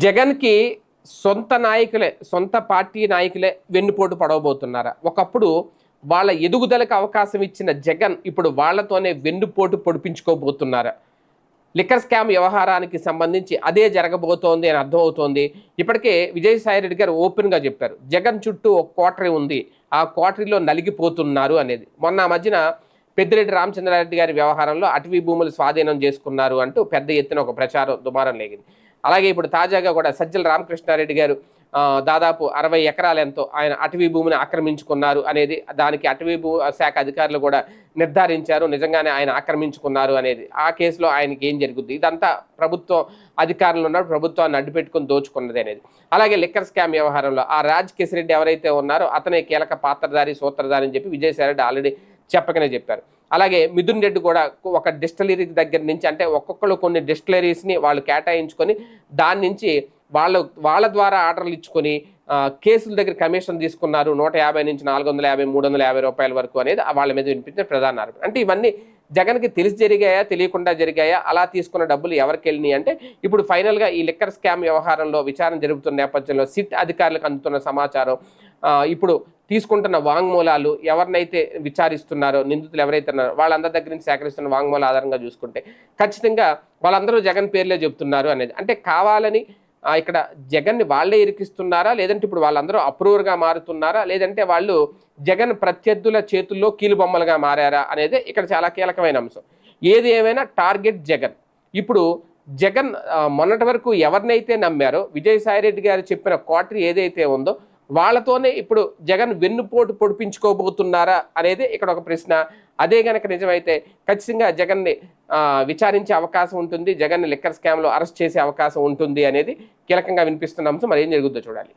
జగన్కి సొంత నాయకులే సొంత పార్టీ నాయకులే వెన్నుపోటు పడవబోతున్నారా? ఒకప్పుడు వాళ్ళ ఎదుగుదలకు అవకాశం ఇచ్చిన జగన్ ఇప్పుడు వాళ్ళతోనే వెన్నుపోటు పొడిపించుకోబోతున్నారా? లిక్కర్ స్కామ్ వ్యవహారానికి సంబంధించి అదే జరగబోతోంది అని అర్థమవుతోంది. ఇప్పటికే విజయసాయి రెడ్డి గారు ఓపెన్గా చెప్పారు జగన్ చుట్టూ ఒక కోటరీ ఉంది ఆ కోటరీలో నలిగిపోతున్నారు అనేది. మొన్న మధ్యన పెద్దిరెడ్డి రామచంద్రారెడ్డి గారి వ్యవహారంలో అటవీ భూములు స్వాధీనం చేసుకున్నారు అంటూ పెద్ద ఎత్తున ఒక ప్రచారం దుమారం లేగింది. అలాగే ఇప్పుడు తాజాగా కూడా సజ్జల రామకృష్ణారెడ్డి గారు దాదాపు అరవై ఎకరాలు ఎంతో ఆయన అటవీ భూమిని ఆక్రమించుకున్నారు అనేది దానికి అటవీ భూ శాఖ అధికారులు కూడా నిర్ధారించారు. నిజంగానే ఆయన ఆక్రమించుకున్నారు అనేది ఆ కేసులో ఆయనకి ఏం జరుగుద్ది? ఇదంతా ప్రభుత్వం అధికారులు ఉన్నారు ప్రభుత్వాన్ని అడ్డుపెట్టుకుని దోచుకున్నది అనేది. అలాగే లిక్కర్ స్కామ్ వ్యవహారంలో ఆ రాజ్ కిసిరెడ్డి ఎవరైతే ఉన్నారో అతనే కీలక పాత్రధారి సూత్రధారి అని చెప్పి విజయసాయి రెడ్డి ఆల్రెడీ చెప్పకనే చెప్పారు. అలాగే మిథున్ రెడ్డి కూడా ఒక డిస్టిలరీ దగ్గర నుంచి అంటే ఒక్కొక్కరు కొన్ని డిస్టిలరీస్ని వాళ్ళు కేటాయించుకొని దాని నుంచి వాళ్ళ వాళ్ళ ద్వారా ఆర్డర్లు ఇచ్చుకొని కేసుల దగ్గర కమిషన్ తీసుకున్నారు. నూట యాభై నుంచి నాలుగు వందల యాభై మూడు వందల యాభై రూపాయల వరకు అనేది వాళ్ళ మీద వినిపించిన ప్రధాన ఆరోపణ. అంటే ఇవన్నీ జగన్కి తెలిసి జరిగాయా తెలియకుండా జరిగాయా అలా తీసుకున్న డబ్బులు ఎవరికి వెళ్ళినాయి అంటే ఇప్పుడు ఫైనల్గా ఈ లిక్కర్ స్కామ్ వ్యవహారంలో విచారణ జరుగుతున్న నేపథ్యంలో సిట్ అధికారులకు అందుతున్న సమాచారం ఇప్పుడు తీసుకుంటున్న వాంగ్మూలాలు ఎవరినైతే విచారిస్తున్నారో నిందితులు ఎవరైతే ఉన్నారో వాళ్ళందరి దగ్గర నుంచి సేకరిస్తున్న వాంగ్మూల ఆధారంగా చూసుకుంటే ఖచ్చితంగా వాళ్ళందరూ జగన్ పేర్లే చెప్తున్నారు అనేది. అంటే కావాలని ఇక్కడ జగన్ని వాళ్ళే ఇరికిస్తున్నారా? లేదంటే ఇప్పుడు వాళ్ళందరూ అప్రూవర్గా మారుతున్నారా? లేదంటే వాళ్ళు జగన్ ప్రత్యర్థుల చేతుల్లో కీలుబొమ్మలుగా మారారా అనేది ఇక్కడ చాలా కీలకమైన అంశం. ఏది ఏమైనా టార్గెట్ జగన్. ఇప్పుడు జగన్ మొన్నటి వరకు ఎవరినైతే నమ్మారో విజయసాయిరెడ్డి గారు చెప్పిన క్వార్టర్ ఏదైతే ఉందో వాళ్ళతోనే ఇప్పుడు జగన్ వెన్నుపోటు పొడిపించుకోబోతున్నారా అనేది ఇక్కడ ఒక ప్రశ్న. అదే గనక నిజమైతే ఖచ్చితంగా జగన్ని విచారించే అవకాశం ఉంటుంది జగన్ని లిక్కర్ స్కామ్లో అరెస్ట్ చేసే అవకాశం ఉంటుంది అనేది కీలకంగా వినిపిస్తున్న అంశం. మరి ఏం జరుగుద్దో చూడాలి.